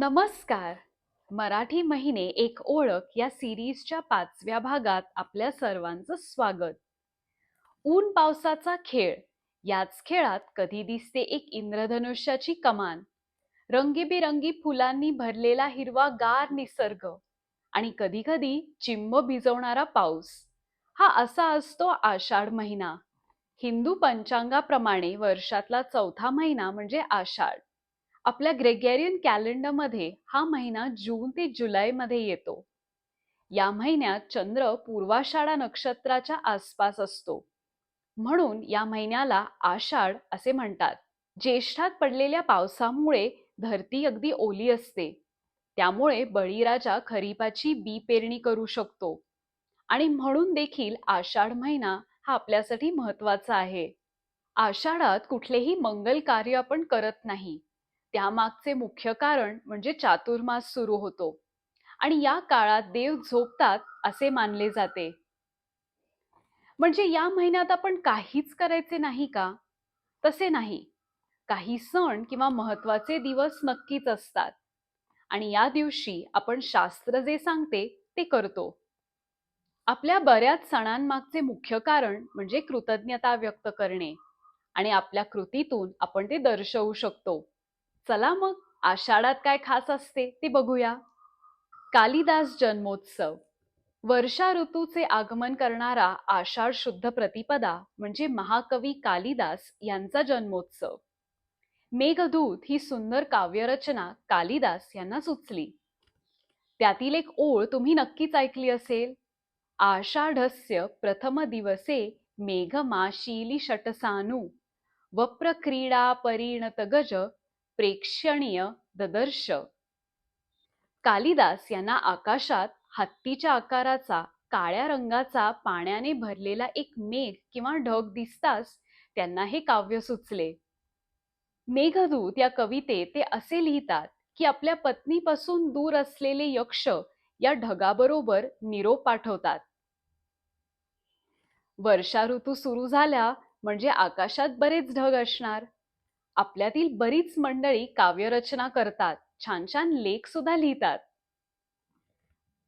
नमस्कार. मराठी महिने एक ओळख या सिरीजच्या पाचव्या भागात आपल्या सर्वांचं स्वागत. ऊन पावसाचा खेळ. याच खेळात कधी दिसते एक इंद्रधनुष्याची कमान. रंगीबिरंगी फुलांनी भरलेला हिरवा गार निसर्ग. आणि कधी कधी चिंब भिजवणारा पाऊस. हा असा असतो आषाढ महिना. हिंदू पंचांगाप्रमाणे वर्षातला चौथा महिना म्हणजे आषाढ. आपल्या ग्रेगेरियन कॅलेंडरमध्ये हा महिना जून ते जुलैमध्ये येतो. या महिन्यात चंद्र पूर्वाषाढा नक्षत्राच्या आसपास असतो. म्हणून या महिन्याला आषाढ असे म्हणतात. ज्येष्ठात पडलेल्या पावसामुळे धरती अगदी ओली असते. त्यामुळे बळीराजा खरीपाची बी पेरणी करू शकतो. आणि म्हणून देखील आषाढ महिना हा आपल्यासाठी महत्त्वाचा आहे. आषाढात कुठलेही मंगल कार्य आपण करत नाही. त्यामागचे मुख्य कारण म्हणजे चातुर्मास सुरू होतो. आणि या काळात देव झोपतात असे मानले जाते. म्हणजे या महिन्यात आपण काहीच करायचे नाही का? तसे नाही. काही सण किंवा महत्त्वाचे दिवस नक्कीच असतात. आणि या दिवशी आपण शास्त्र जे सांगते ते करतो. आपल्या बऱ्याच सणांमागचे मुख्य कारण म्हणजे कृतज्ञता व्यक्त करणे. आणि आपल्या कृतीतून आपण ते दर्शवू शकतो. चला मग आषाढात काय खास असते ते बघूया. कालिदास जन्मोत्सव. वर्षा ऋतूचे आगमन करणारा आषाढ शुद्ध प्रतिपदा म्हणजे महाकवी कालिदास यांचा जन्मोत्सव. मेघदूत ही सुंदर काव्यरचना कालिदास यांना सुचली त्यातील एक ओळ तुम्ही नक्कीच ऐकली असेल. आषाढस्य प्रथम दिवसे मेघमाशीली षटसानू. वप्रक्रीडा परिणत गज प्रेक्षणीय ददर्श कालिदास यांना आकाशात हत्तीच्या आकाराचा काळ्या रंगाचा पाण्याने भरलेला एक मेघ किंवा ढग दिसताच त्यांना हे काव्य सुचले. मेघदूत या कवितेत ते असे लिहितात की आपल्या पत्नीपासून दूर असलेले यक्ष या ढगाबरोबर निरोप पाठवतात. वर्षा ऋतू सुरू झाल्या म्हणजे आकाशात बरेच ढग असणार. आपल्यातील बरीच मंडळी काव्यरचना करतात. छान छान लेख सुद्धा लिहितात.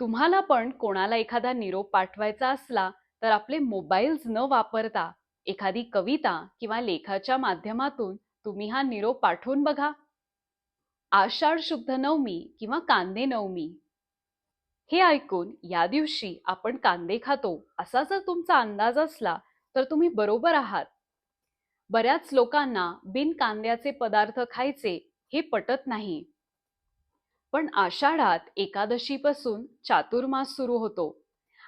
तुम्हाला पण कोणाला एखादा निरोप पाठवायचा असला तर आपले मोबाईल्स न वापरता एखादी कविता किंवा लेखाच्या माध्यमातून तुम्ही हा निरोप पाठवून बघा. आषाढ शुद्ध नवमी किंवा कांदे नवमी. हे ऐकून या दिवशी आपण कांदे खातो असा जर तुमचा अंदाज असला तर तुम्ही बरोबर आहात. बऱ्याच लोकांना बिन कांद्याचे पदार्थ खायचे हे पटत नाही. पण आषाढात एकादशीपासून चातुर्मास सुरू होतो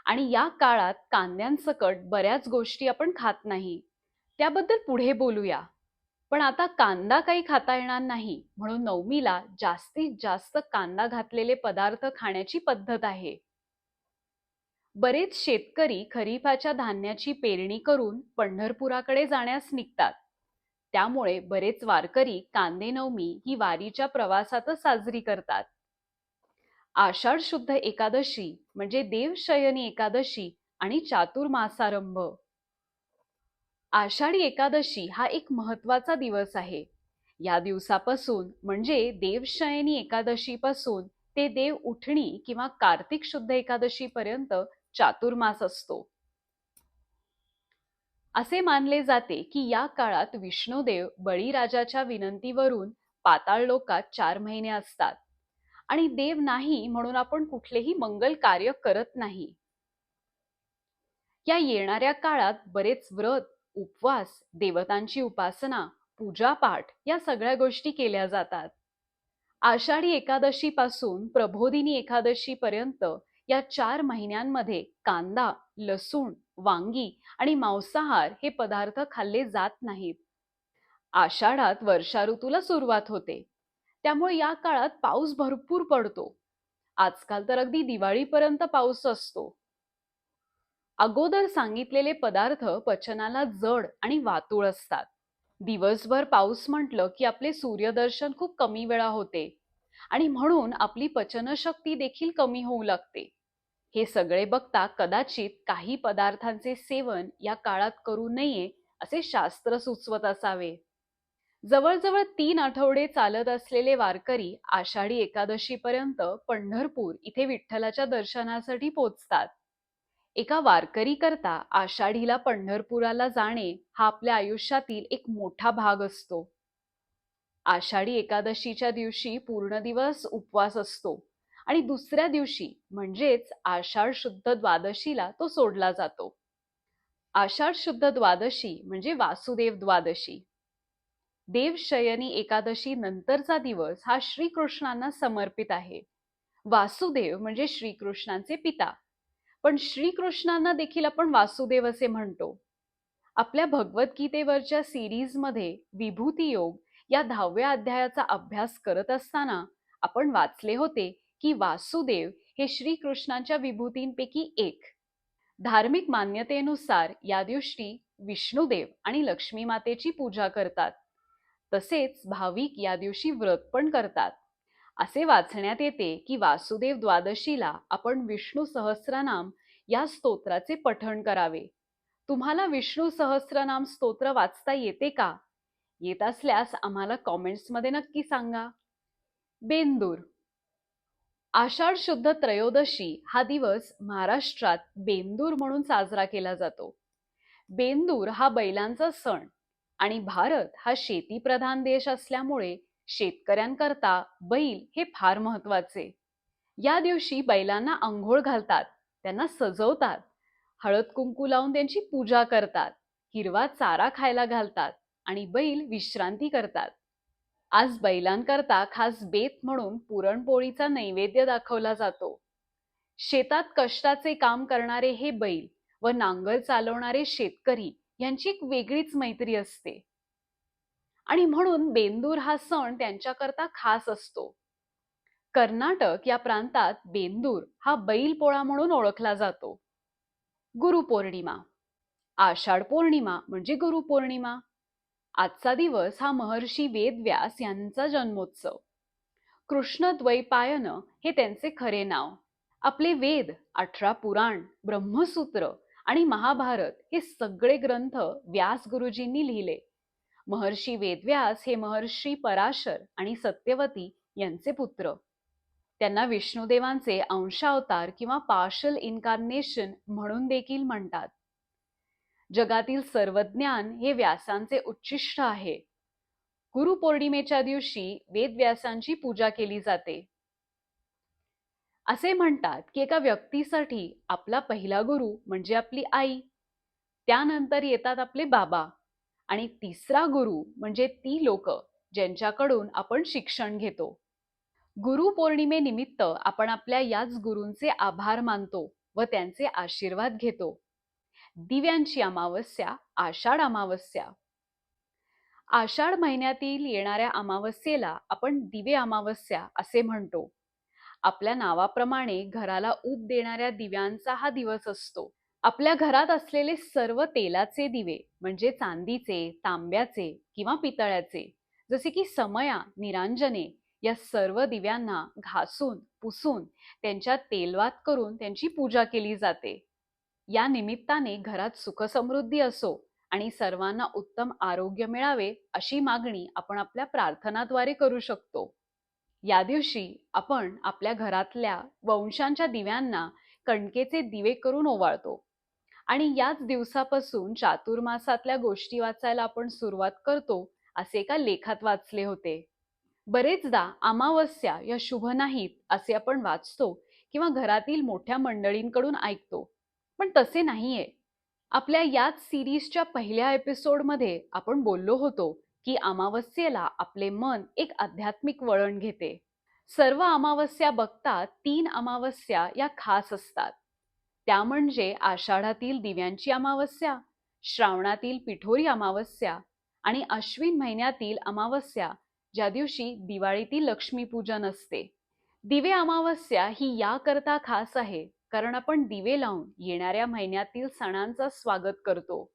आणि या काळात कांद्यांसकट बऱ्याच गोष्टी आपण खात नाही. त्याबद्दल पुढे बोलूया. पण आता कांदा काही खाता येणार नाही म्हणून नवमीला जास्तीत जास्त कांदा घातलेले पदार्थ खाण्याची पद्धत आहे. बरेच शेतकरी खरीपाच्या धान्याची पेरणी करून पंढरपुराकडे जाण्यास निघतात. त्यामुळे बरेच वारकरी कांदे नवमी ही वारीच्या प्रवासातच साजरी करतात. आषाढ शुद्ध एकादशी म्हणजे देवशयनी एकादशी आणि चातुर्मासारंभ आषाढी एकादशी हा एक महत्त्वाचा दिवस आहे. या दिवसापासून म्हणजे देवशयनी एकादशीपासून ते देव उठणी किंवा कार्तिक शुद्ध एकादशी पर्यंत चातुर्मास असतो. असे मानले जाते की या काळात विष्णुदेव बळीराजाच्या विनंतीवरून पाताळ लोकात चार महिने असतात. आणि देव नाही म्हणून आपण कुठलेही मंगल कार्य करत नाही. या येणाऱ्या काळात बरेच व्रत उपवास देवतांची उपासना पूजापाठ या सगळ्या गोष्टी केल्या जातात. आषाढी एकादशी पासून प्रबोधिनी एकादशी पर्यंत या चार महिन्यांमध्ये कांदा लसूण वांगी आणि मांसाहार हे पदार्थ खाल्ले जात नाहीत. आषाढात वर्षा ऋतूला सुरुवात होते. त्यामुळे या काळात पाऊस भरपूर पडतो. आजकाल तर अगदी दिवाळीपर्यंत पाऊस असतो. अगोदर सांगितलेले पदार्थ पचनाला जड आणि वातुळ असतात. दिवसभर पाऊस म्हटलं की आपले सूर्यदर्शन खूप कमी वेळा होते आणि म्हणून आपली पचनशक्ती देखील कमी होऊ लागते. हे सगळे बघता कदाचित काही पदार्थांचे सेवन या काळात करू नये असे शास्त्र सुचवत असावे. जवळजवळ तीन आठवडे चालत असलेले वारकरी आषाढी एकादशीपर्यंत पंढरपूर इथे विठ्ठलाच्या दर्शनासाठी पोचतात. एका वारकरी करता आषाढीला पंढरपुराला जाणे हा आपल्या आयुष्यातील एक मोठा भाग असतो. आषाढी एकादशीच्या दिवशी पूर्ण दिवस उपवास असतो. आणि दुसऱ्या दिवशी म्हणजेच आषाढ शुद्ध द्वादशीला तो सोडला जातो. आषाढ शुद्ध द्वादशी म्हणजे वासुदेव द्वादशी. देवशयनी एकादशी नंतरचा दिवस हा श्रीकृष्णांना समर्पित आहे. वासुदेव म्हणजे श्रीकृष्णांचे पिता. पण श्रीकृष्णांना देखील आपण वासुदेव असे म्हणतो. आपल्या भगवद्गीतेवरच्या सिरीजमध्ये विभूती योग या दहाव्या अध्यायाचा अभ्यास करत असताना आपण वाचले होते की वासुदेव हे श्रीकृष्णांच्या विभूतींपैकी एक. धार्मिक मान्यतेनुसार या दिवशी विष्णुदेव आणि लक्ष्मी मातेची पूजा करतात. तसेच भाविक या दिवशी व्रत पण करतात. असे वाचण्यात येते की वासुदेव द्वादशीला आपण विष्णू सहस्रनाम या स्तोत्राचे पठण करावे. तुम्हाला विष्णू सहस्रनाम स्तोत्र वाचता येते का? येत असल्यास आम्हाला कॉमेंट्समध्ये नक्की सांगा. बेंदूर आषाढ शुद्ध त्रयोदशी हा दिवस महाराष्ट्रात बेंदूर म्हणून साजरा केला जातो. बेंदूर हा बैलांचा सण आणि भारत हा शेतीप्रधान देश असल्यामुळे शेतकऱ्यांकरता बैल हे फार महत्त्वाचे या दिवशी बैलांना आंघोळ घालतात त्यांना सजवतात हळद कुंकू लावून त्यांची पूजा करतात हिरवा चारा खायला घालतात आणि बैल विश्रांती करतात. आज बैलांकरता खास बेत म्हणून पुरणपोळीचा नैवेद्य दाखवला जातो. शेतात कष्टाचे काम करणारे हे बैल व नांगर चालवणारे शेतकरी यांची एक वेगळीच मैत्री असते. आणि म्हणून बेंदूर हा सण त्यांच्याकरता खास असतो. कर्नाटक या प्रांतात बेंदूर हा बैल पोळा म्हणून ओळखला जातो. गुरुपौर्णिमा आषाढ पौर्णिमा म्हणजे गुरुपौर्णिमा. आजचा दिवस हा महर्षी वेदव्यास यांचा जन्मोत्सव. कृष्ण द्वैपायन हे त्यांचे खरे नाव. आपले वेद अठरा पुराण ब्रह्मसूत्र आणि महाभारत हे सगळे ग्रंथ व्यास गुरुजींनी लिहिले. महर्षी वेदव्यास हे महर्षी पराशर आणि सत्यवती यांचे पुत्र. त्यांना विष्णुदेवांचे अंशावतार किंवा पार्शल इन्कार्नेशन म्हणून देखील म्हणतात. जगातील सर्व ज्ञान हे व्यासांचे उच्चिष्ट आहे. गुरुपौर्णिमेच्या दिवशी वेदव्यासांची पूजा केली जाते. असे म्हणतात की एका व्यक्तीसाठी आपला पहिला गुरु म्हणजे आपली आई त्यानंतर येतात आपले बाबा आणि तिसरा गुरु म्हणजे ती लोक ज्यांच्याकडून आपण शिक्षण घेतो. गुरु पौर्णिमेनिमित्त आपण आपल्या याच गुरूंचे आभार मानतो व त्यांचे आशीर्वाद घेतो. दिव्यांची अमावस्या आषाढ अमावस्या. आषाढ महिन्यातील येणाऱ्या अमावस्येला आपण दिवे अमावस्या असे म्हणतो. आपल्या नावाप्रमाणे घराला ऊब देणाऱ्या दिव्यांचा हा दिवस असतो. आपल्या घरात असलेले सर्व तेलाचे दिवे म्हणजे चांदीचे तांब्याचे किंवा पितळ्याचे जसे की समया निरांजने या सर्व दिव्यांना घासून पुसून त्यांच्या तेलवात करून त्यांची पूजा केली जाते. या निमित्ताने घरात सुखसमृद्धी असो आणि सर्वांना उत्तम आरोग्य मिळावे अशी मागणी आपण आपल्या प्रार्थनाद्वारे करू शकतो. या दिवशी आपण आपल्या घरातल्या वंशांच्या दिव्यांना कणकेचे दिवे करून ओवाळतो आणि याच दिवसापासून चातुर्मासातल्या गोष्टी वाचायला आपण सुरुवात करतो असे एका लेखात वाचले होते. बरेचदा अमावस्या या शुभ नाहीत असे आपण वाचतो किंवा घरातील मोठ्या मंडळींकडून ऐकतो. पण तसे नाहीये. आपल्या याच सिरीजच्या पहिल्या एपिसोडमध्ये आपण बोललो होतो की अमावस्येला आपले मन एक आध्यात्मिक वळण घेते. सर्व अमावस्या बघता तीन अमावस्या या खास असतात. त्या म्हणजे आषाढातील दिव्यांची अमावस्या श्रावणातील पिठोरी अमावस्या आणि अश्विन महिन्यातील अमावस्या ज्या दिवशी दिवाळीतील लक्ष्मीपूजन असते. दिवे अमावस्या ही याकरता खास आहे. कारण आपण दिवे लावून येणाऱ्या महिन्यातील सणांचा स्वागत करतो.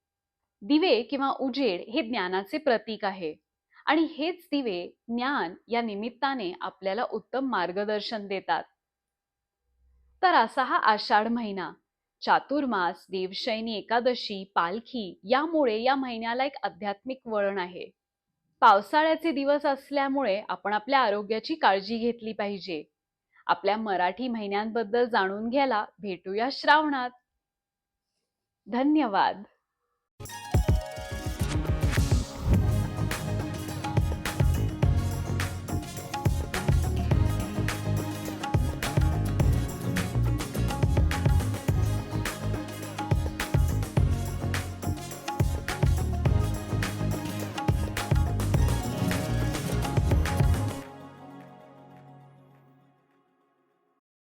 दिवे किंवा उजेड हे ज्ञानाचे प्रतीक आहे. आणि हेच दिवे ज्ञान या निमित्ताने आपल्याला उत्तम मार्गदर्शन देतात. तर असा हा आषाढ महिना चातुर्मास देवशैनी एकादशी पालखी यामुळे या महिन्याला एक आध्यात्मिक वळण आहे. पावसाळ्याचे दिवस असल्यामुळे आपण आपल्या आरोग्याची काळजी घेतली पाहिजे. आपल्या मराठी महिन्यांबद्दल जाणून घ्यायला भेटूया श्रावणात. धन्यवाद.